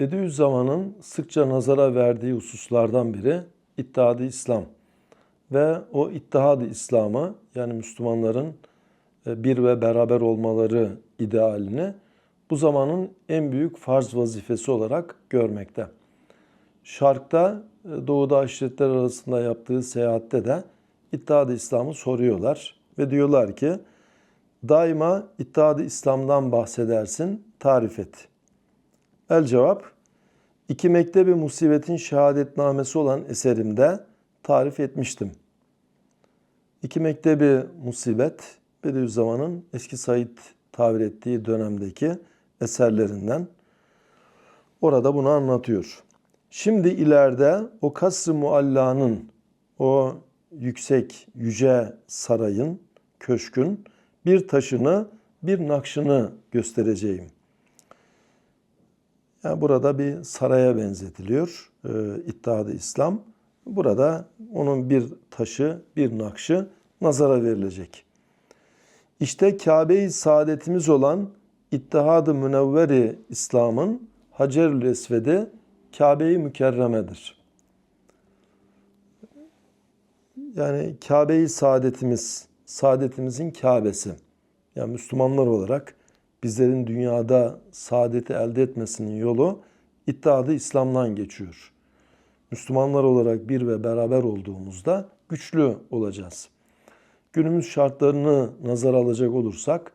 Bediüzzaman'ın sıkça nazara verdiği hususlardan biri İttihat-ı İslam ve o İttihat-ı İslam'ı yani Müslümanların e, bir ve beraber olmaları idealini bu zamanın en büyük farz vazifesi olarak görmekte. Şark'ta e, Doğu'da aşiretler arasında yaptığı seyahatte de İttihat-ı İslam'ı soruyorlar ve diyorlar ki daima İttihat-ı İslam'dan bahsedersin, tarif et. El cevap, iki mektebi musibetin şehadetnamesi olan eserimde tarif etmiştim. İki mektebi musibet, Bediüzzaman'ın eski Said tabir ettiği dönemdeki eserlerinden. Orada bunu anlatıyor. Şimdi ileride o kasr-ı muallanın, o yüksek, yüce sarayın, köşkün bir taşını, bir nakşını göstereceğim. Yani burada bir saraya benzetiliyor e, İslam. Burada onun bir taşı, bir nakşı nazara verilecek. İşte Kabe-i saadetimiz olan İttihad-ı Münevveri İslam'ın Hacerül Esved'i Kabe-i Mükerremedir. Yani Kabe-i saadetimiz, saadetimizin Kabe'si. Yani Müslümanlar olarak bizlerin dünyada saadeti elde etmesinin yolu İttihadı İslam'dan geçiyor. Müslümanlar olarak bir ve beraber olduğumuzda güçlü olacağız. Günümüz şartlarını nazar alacak olursak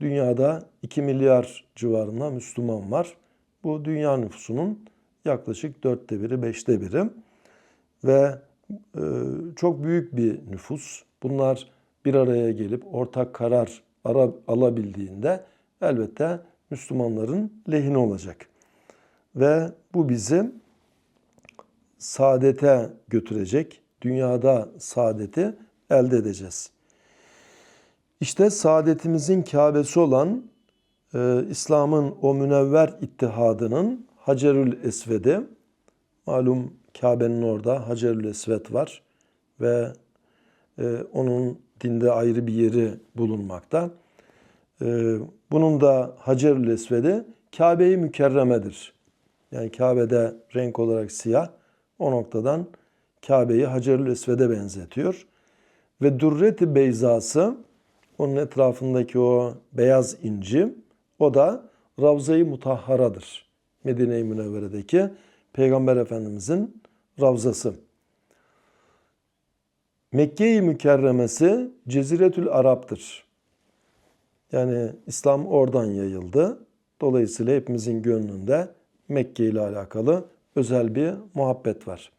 dünyada 2 milyar civarında Müslüman var. Bu dünya nüfusunun yaklaşık dörtte biri, beşte biri ve e, çok büyük bir nüfus. Bunlar bir araya gelip ortak karar alabildiğinde elbette Müslümanların lehine olacak. Ve bu bizi saadete götürecek. Dünyada saadeti elde edeceğiz. İşte saadetimizin Kabe'si olan e, İslam'ın o münevver ittihadının Hacerül Esved'i, malum Kabe'nin orada Hacerül Esved var ve e, onun dinde ayrı bir yeri bulunmakta. E, bunun da Hacerül Esved'i Kabe-i Mükerremedir. Yani Kabe'de renk olarak siyah, o noktadan Kabe'yi Hacerül Esved'e benzetiyor. Ve Durret-i Beyzası, onun etrafındaki o beyaz inci, o da Ravza-i Mutahhara'dır. Medine-i Münevvere'deki Peygamber Efendimizin Ravzası. Mekke-i Mükerremesi Ceziretül Arap'tır. Yani İslam oradan yayıldı. Dolayısıyla hepimizin gönlünde Mekke ile alakalı özel bir muhabbet var.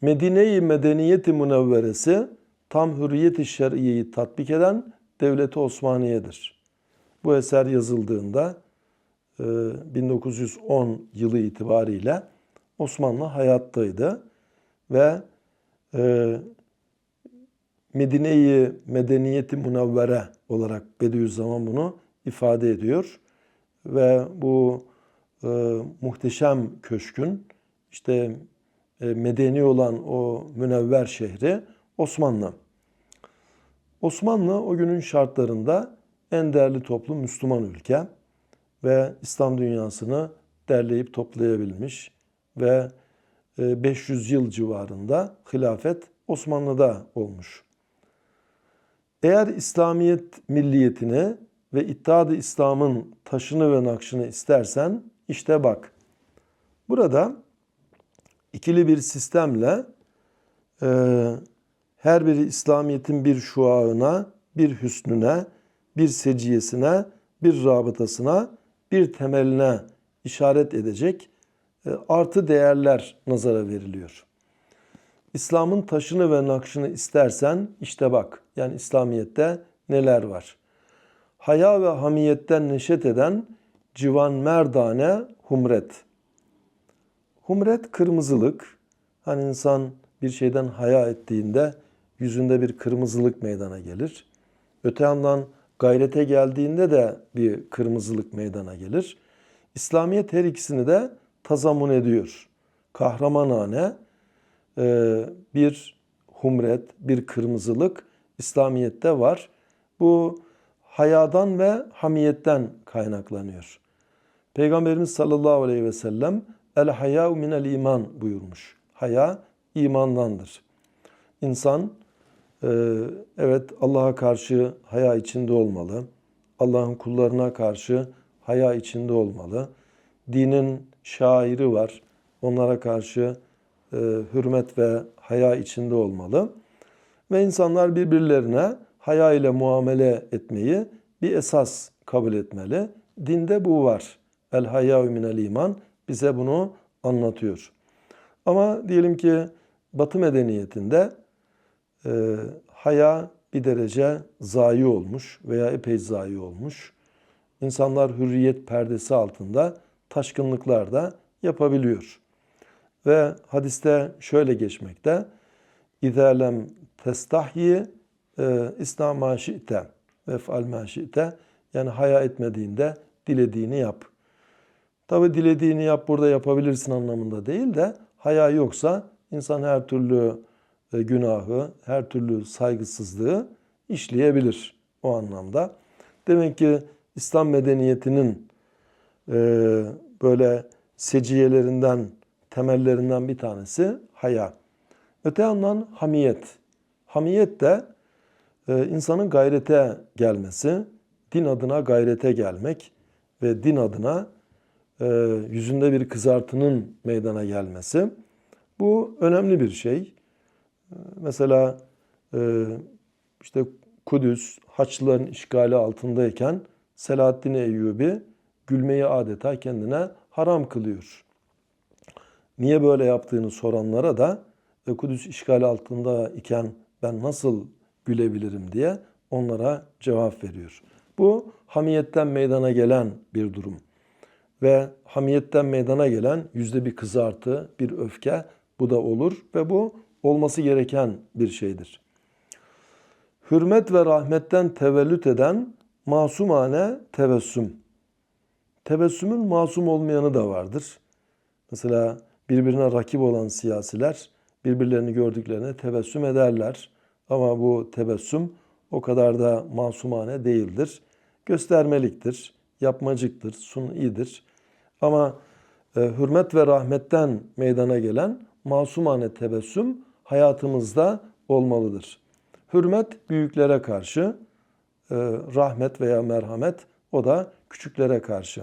Medine-i Medeniyeti Münevveresi tam hürriyet-i şer'iyeyi tatbik eden devleti Osmaniye'dir. Bu eser yazıldığında 1910 e, yılı itibariyle Osmanlı hayattaydı ve e, Medine-i Medeniyeti Münevvere olarak Bediüzzaman bunu ifade ediyor. Ve bu e, muhteşem köşkün işte e, medeni olan o münevver şehri Osmanlı. Osmanlı o günün şartlarında en değerli toplum Müslüman ülke ve İslam dünyasını derleyip toplayabilmiş ve 500 e, yıl civarında hilafet Osmanlı'da olmuş. Eğer İslamiyet milliyetini ve İttihat-ı İslam'ın taşını ve nakşını istersen işte bak. Burada ikili bir sistemle e, her biri İslamiyet'in bir şuağına, bir hüsnüne, bir seciyesine, bir rabıtasına, bir temeline işaret edecek e, artı değerler nazara veriliyor. İslam'ın taşını ve nakşını istersen işte bak. Yani İslamiyet'te neler var? Haya ve hamiyetten neşet eden civan merdane humret. Humret kırmızılık. Hani insan bir şeyden haya ettiğinde yüzünde bir kırmızılık meydana gelir. Öte yandan gayrete geldiğinde de bir kırmızılık meydana gelir. İslamiyet her ikisini de tazamun ediyor. Kahramanane bir humret, bir kırmızılık İslamiyet'te var. Bu hayadan ve hamiyetten kaynaklanıyor. Peygamberimiz sallallahu aleyhi ve sellem el hayâ minel iman buyurmuş. Haya imandandır. İnsan e, evet Allah'a karşı haya içinde olmalı. Allah'ın kullarına karşı haya içinde olmalı. Dinin şairi var. Onlara karşı e, hürmet ve haya içinde olmalı. Ve insanlar birbirlerine haya ile muamele etmeyi bir esas kabul etmeli. Dinde bu var. El hayâ minel iman bize bunu anlatıyor. Ama diyelim ki Batı medeniyetinde e, haya bir derece zayi olmuş veya epey zayi olmuş. İnsanlar hürriyet perdesi altında taşkınlıklar da yapabiliyor. Ve hadiste şöyle geçmekte. İzâ lem testahyi e, İslam maşi'te ve fal maşi'te yani haya etmediğinde dilediğini yap. Tabi dilediğini yap burada yapabilirsin anlamında değil de haya yoksa insan her türlü e, günahı, her türlü saygısızlığı işleyebilir o anlamda. Demek ki İslam medeniyetinin e, böyle seciyelerinden, temellerinden bir tanesi haya. Öte yandan hamiyet. Hamiyet de e, insanın gayrete gelmesi, din adına gayrete gelmek ve din adına e, yüzünde bir kızartının meydana gelmesi. Bu önemli bir şey. E, mesela e, işte Kudüs Haçlıların işgali altındayken Selahaddin Eyyubi gülmeyi adeta kendine haram kılıyor. Niye böyle yaptığını soranlara da e, Kudüs işgali altında iken ben nasıl gülebilirim diye onlara cevap veriyor. Bu hamiyetten meydana gelen bir durum. Ve hamiyetten meydana gelen yüzde bir kızartı, bir öfke bu da olur ve bu olması gereken bir şeydir. Hürmet ve rahmetten tevellüt eden masumane tebessüm. Tebessümün masum olmayanı da vardır. Mesela birbirine rakip olan siyasiler birbirlerini gördüklerine tebessüm ederler. Ama bu tebessüm o kadar da masumane değildir. Göstermeliktir, yapmacıktır, sunidir. Ama e, hürmet ve rahmetten meydana gelen masumane tebessüm hayatımızda olmalıdır. Hürmet büyüklere karşı, e, rahmet veya merhamet o da küçüklere karşı.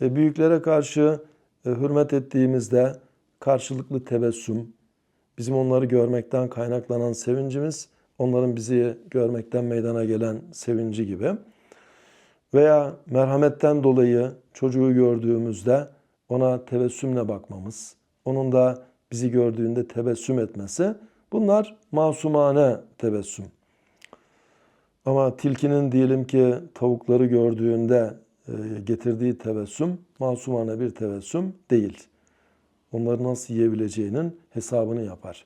E, büyüklere karşı e, hürmet ettiğimizde karşılıklı tebessüm, bizim onları görmekten kaynaklanan sevincimiz, onların bizi görmekten meydana gelen sevinci gibi. Veya merhametten dolayı çocuğu gördüğümüzde ona tebessümle bakmamız, onun da bizi gördüğünde tebessüm etmesi bunlar masumane tebessüm. Ama tilkinin diyelim ki tavukları gördüğünde e, getirdiği tebessüm masumane bir tebessüm değil. Onları nasıl yiyebileceğinin hesabını yapar.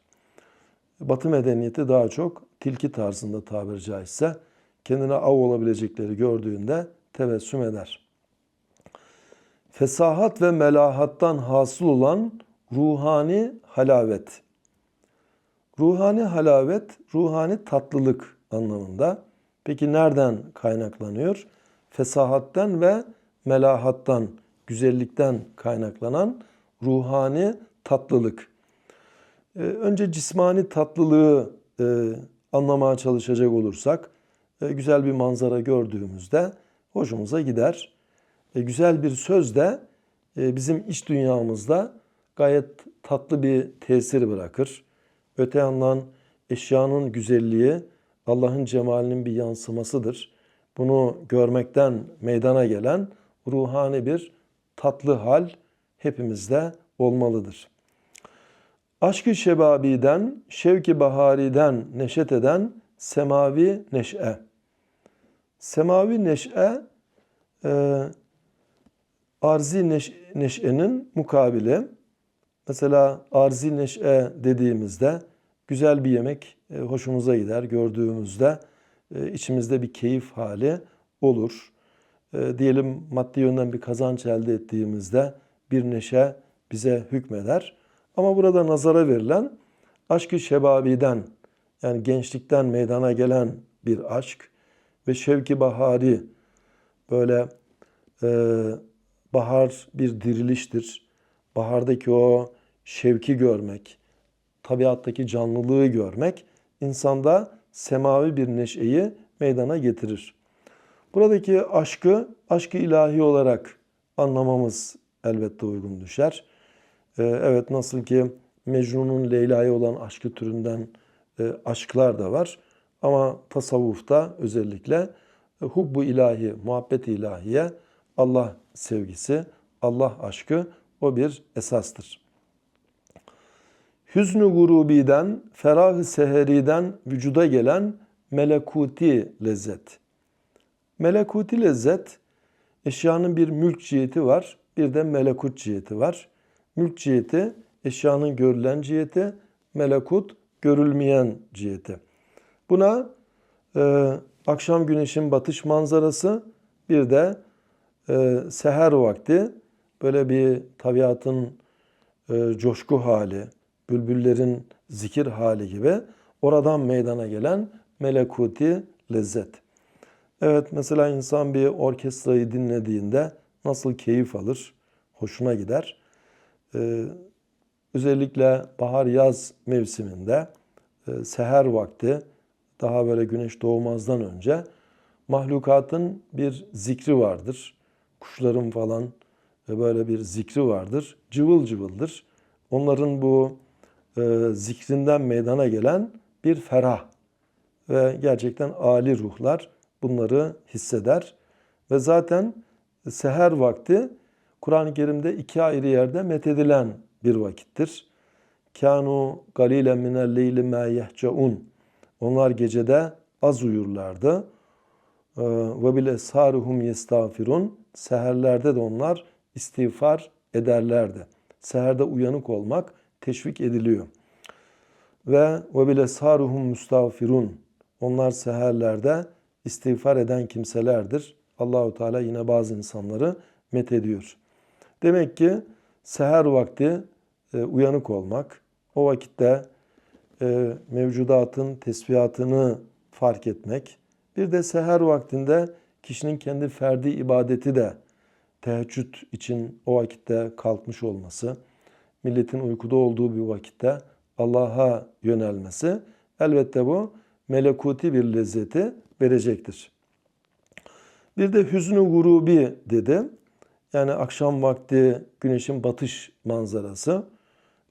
Batı medeniyeti daha çok tilki tarzında tabiri caizse kendine av olabilecekleri gördüğünde tebessüm eder. Fesahat ve melahattan hasıl olan ruhani halavet. Ruhani halavet, ruhani tatlılık anlamında. Peki nereden kaynaklanıyor? Fesahatten ve melahattan, güzellikten kaynaklanan ruhani tatlılık. Ee, önce cismani tatlılığı e, anlamaya çalışacak olursak, e, güzel bir manzara gördüğümüzde hoşumuza gider. E, güzel bir söz de bizim iç dünyamızda gayet tatlı bir tesir bırakır. Öte yandan eşyanın güzelliği Allah'ın cemalinin bir yansımasıdır. Bunu görmekten meydana gelen ruhani bir tatlı hal hepimizde olmalıdır. Aşkı şebabiden, şevki bahariden neşet eden semavi neşe. Semavi neşe e, arzi neş neşenin mukabili. Mesela arzi neşe dediğimizde güzel bir yemek e, hoşumuza gider gördüğümüzde e, içimizde bir keyif hali olur. E, diyelim maddi yönden bir kazanç elde ettiğimizde bir neşe bize hükmeder. Ama burada nazara verilen aşkı şebabiden yani gençlikten meydana gelen bir aşk ve şevki bahari böyle e, bahar bir diriliştir. Bahardaki o şevki görmek, tabiattaki canlılığı görmek insanda semavi bir neşeyi meydana getirir. Buradaki aşkı, aşkı ilahi olarak anlamamız elbette uygun düşer. Ee, evet nasıl ki Mecnun'un Leyla'ya olan aşkı türünden e, aşklar da var. Ama tasavvufta özellikle e, hubbu ilahi, muhabbet ilahiye, Allah sevgisi, Allah aşkı o bir esastır. Hüznü gurubiden, ferah-ı seheriden vücuda gelen melekuti lezzet. Melekuti lezzet, eşyanın bir mülk ciheti var, bir de melekut ciheti var. Mülk ciheti, eşyanın görülen ciheti, melekut, görülmeyen ciheti. Buna e, akşam güneşin batış manzarası, bir de e, seher vakti böyle bir tabiatın e, coşku hali, bülbüllerin zikir hali gibi oradan meydana gelen melekuti lezzet. Evet mesela insan bir orkestrayı dinlediğinde nasıl keyif alır, hoşuna gider. Ee, özellikle bahar-yaz mevsiminde e, seher vakti daha böyle güneş doğmazdan önce mahlukatın bir zikri vardır. Kuşların falan e, böyle bir zikri vardır. Cıvıl cıvıldır. Onların bu e, zikrinden meydana gelen bir ferah ve gerçekten âli ruhlar bunları hisseder. Ve zaten seher vakti Kur'an-ı Kerim'de iki ayrı yerde methedilen bir vakittir. Kanu galilen minel leyli ma yehcaun. Onlar gecede az uyurlardı. Ee, Ve bil esharuhum yestağfirun. Seherlerde de onlar istiğfar ederlerdi. Seherde uyanık olmak teşvik ediliyor. Ve ve bil esharuhum müstağfirun. Onlar seherlerde istiğfar eden kimselerdir. Allahu Teala yine bazı insanları met ediyor. Demek ki seher vakti e, uyanık olmak, o vakitte e, mevcudatın tesbihatını fark etmek, bir de seher vaktinde kişinin kendi ferdi ibadeti de teheccüd için o vakitte kalkmış olması, milletin uykuda olduğu bir vakitte Allah'a yönelmesi elbette bu melekuti bir lezzeti verecektir. Bir de hüznü gurubi dedi. Yani akşam vakti güneşin batış manzarası.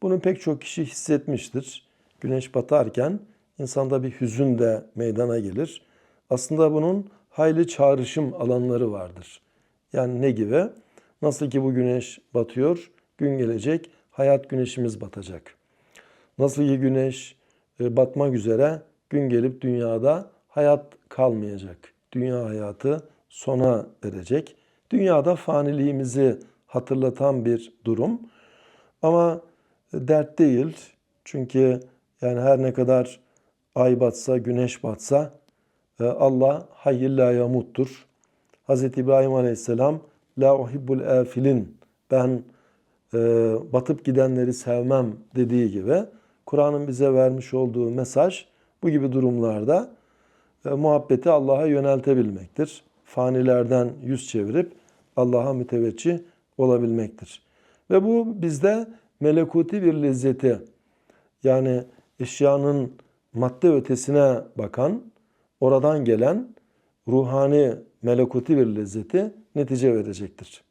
Bunu pek çok kişi hissetmiştir. Güneş batarken insanda bir hüzün de meydana gelir. Aslında bunun hayli çağrışım alanları vardır. Yani ne gibi? Nasıl ki bu güneş batıyor, gün gelecek, hayat güneşimiz batacak. Nasıl ki güneş e, batmak üzere, gün gelip dünyada hayat kalmayacak. Dünya hayatı sona erecek. Dünyada faniliğimizi hatırlatan bir durum. Ama dert değil. Çünkü yani her ne kadar ay batsa, güneş batsa e, Allah hayyil la yamuttur. Hz. İbrahim Aleyhisselam la uhibbul afilin ben e, batıp gidenleri sevmem dediği gibi Kur'an'ın bize vermiş olduğu mesaj bu gibi durumlarda e, muhabbeti Allah'a yöneltebilmektir. Fanilerden yüz çevirip Allah'a müteveccih olabilmektir. Ve bu bizde melekuti bir lezzeti yani eşyanın madde ötesine bakan, oradan gelen ruhani melekuti bir lezzeti netice verecektir.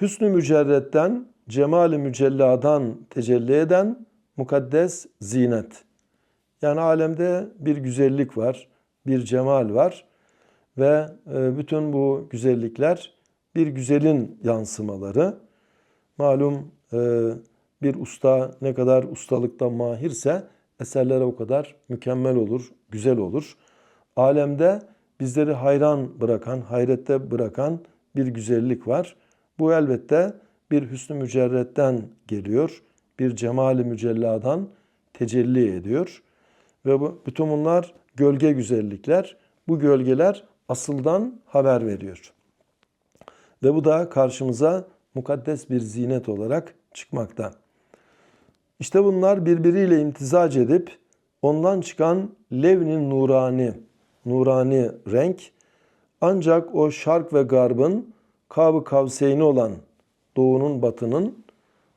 Hüsnü mücerretten, cemali mücelladan tecelli eden mukaddes zinet. Yani alemde bir güzellik var, bir cemal var ve e, bütün bu güzellikler bir güzelin yansımaları. Malum e, bir usta ne kadar ustalıkta mahirse eserlere o kadar mükemmel olur, güzel olur. Alemde bizleri hayran bırakan, hayrette bırakan bir güzellik var. Bu elbette bir hüsnü mücerretten geliyor. Bir cemali mücelladan tecelli ediyor. Ve bu, bütün bunlar gölge güzellikler. Bu gölgeler asıldan haber veriyor. Ve bu da karşımıza mukaddes bir zinet olarak çıkmakta. İşte bunlar birbiriyle imtizac edip ondan çıkan levnin nurani, nurani renk ancak o şark ve garbın Kab-ı Kavseyni olan doğunun batının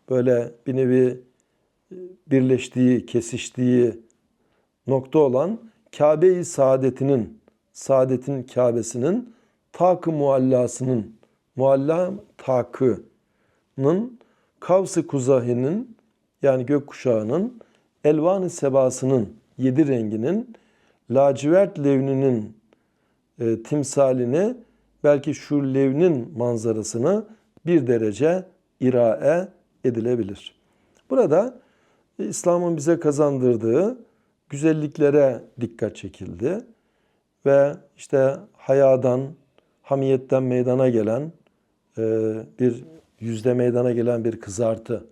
böyle bir nevi e, birleştiği, kesiştiği nokta olan Kabe-i Saadet'inin, Saadet'in Kabe'sinin tak-ı muallasının, mualla takının, Kavs-ı Kuzahi'nin yani gökkuşağının, Elvan-ı Sebasının, yedi renginin, lacivert levninin e, timsalini belki şu levnin manzarasını bir derece irae edilebilir. Burada e, İslam'ın bize kazandırdığı güzelliklere dikkat çekildi ve işte hayadan, hamiyetten meydana gelen e, bir yüzde meydana gelen bir kızartı.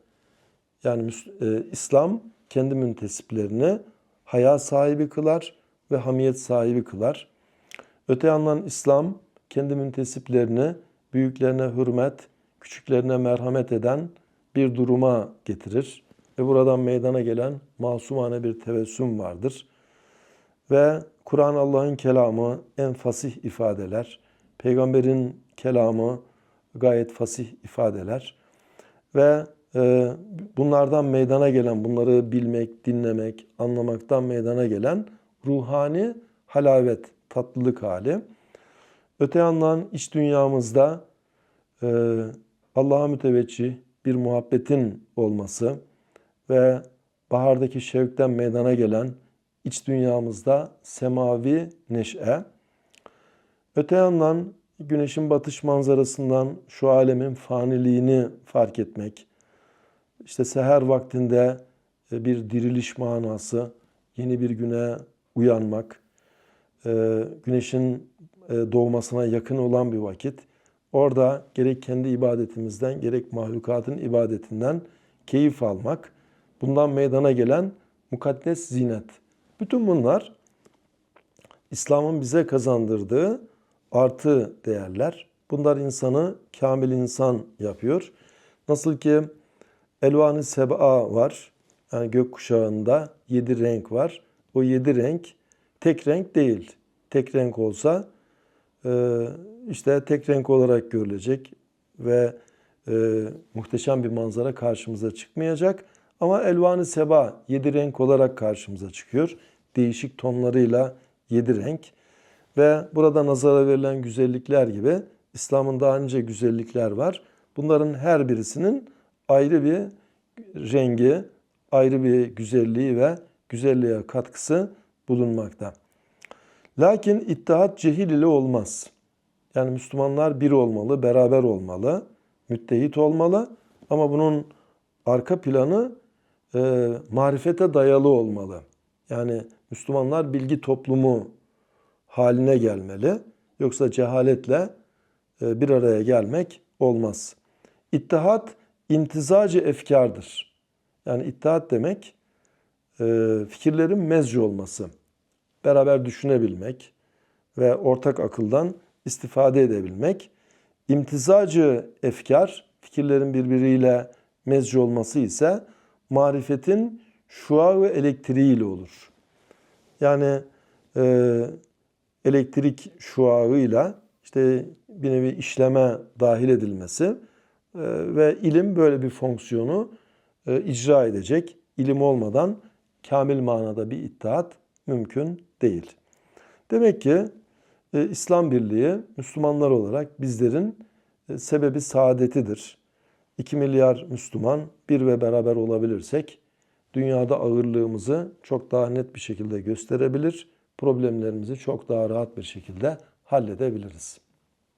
Yani e, İslam kendi müntesiplerini haya sahibi kılar ve hamiyet sahibi kılar. Öte yandan İslam kendi müntesiplerini büyüklerine hürmet, küçüklerine merhamet eden bir duruma getirir. Ve buradan meydana gelen masumane bir tebessüm vardır. Ve Kur'an Allah'ın kelamı en fasih ifadeler. Peygamberin kelamı gayet fasih ifadeler. Ve e, bunlardan meydana gelen, bunları bilmek, dinlemek, anlamaktan meydana gelen ruhani halavet, tatlılık hali. Öte yandan iç dünyamızda e, Allah'a müteveccih bir muhabbetin olması ve bahardaki şevkten meydana gelen iç dünyamızda semavi neşe. Öte yandan güneşin batış manzarasından şu alemin faniliğini fark etmek. İşte seher vaktinde e, bir diriliş manası, yeni bir güne uyanmak, e, güneşin e, doğmasına yakın olan bir vakit. Orada gerek kendi ibadetimizden gerek mahlukatın ibadetinden keyif almak. Bundan meydana gelen mukaddes zinet. Bütün bunlar İslam'ın bize kazandırdığı artı değerler. Bunlar insanı kamil insan yapıyor. Nasıl ki Elvan-ı Seb'a var. Yani gökkuşağında yedi renk var. O yedi renk tek renk değil. Tek renk olsa e, işte tek renk olarak görülecek ve e, muhteşem bir manzara karşımıza çıkmayacak. Ama Elvan-ı Seba yedi renk olarak karşımıza çıkıyor. Değişik tonlarıyla yedi renk. Ve burada nazara verilen güzellikler gibi İslam'ın daha nice güzellikler var. Bunların her birisinin ayrı bir rengi, ayrı bir güzelliği ve güzelliğe katkısı bulunmakta. Lakin ittihat cehil ile olmaz. Yani Müslümanlar bir olmalı, beraber olmalı, müttehit olmalı ama bunun arka planı e, marifete dayalı olmalı. Yani Müslümanlar bilgi toplumu haline gelmeli. Yoksa cehaletle e, bir araya gelmek olmaz. İttihat imtizacı efkardır. Yani ittihat demek e, fikirlerin mezci olması. Beraber düşünebilmek ve ortak akıldan istifade edebilmek. İmtizacı efkar, fikirlerin birbiriyle mezci olması ise marifetin şua ve elektriğiyle olur. Yani e, elektrik şuağıyla işte bir nevi işleme dahil edilmesi e, ve ilim böyle bir fonksiyonu e, icra edecek. İlim olmadan kamil manada bir ittihat mümkün değil. Demek ki e, İslam Birliği Müslümanlar olarak bizlerin e, sebebi saadetidir. 2 milyar Müslüman bir ve beraber olabilirsek dünyada ağırlığımızı çok daha net bir şekilde gösterebilir, problemlerimizi çok daha rahat bir şekilde halledebiliriz.